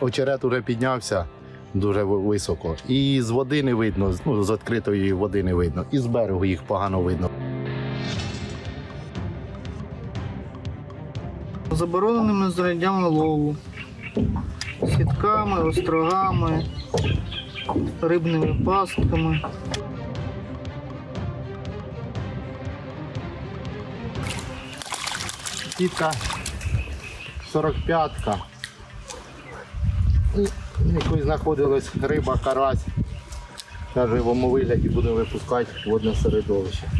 Очерет уже піднявся дуже високо. І з води не видно, ну, з відкритої води не видно, і з берегу їх погано видно. Забороненими знаряддями лову, сітками, острогами, рибними пастками. Сітка 45-ка. В знаходилась риба, карась. На живому вигляді будемо випускати водне середовище.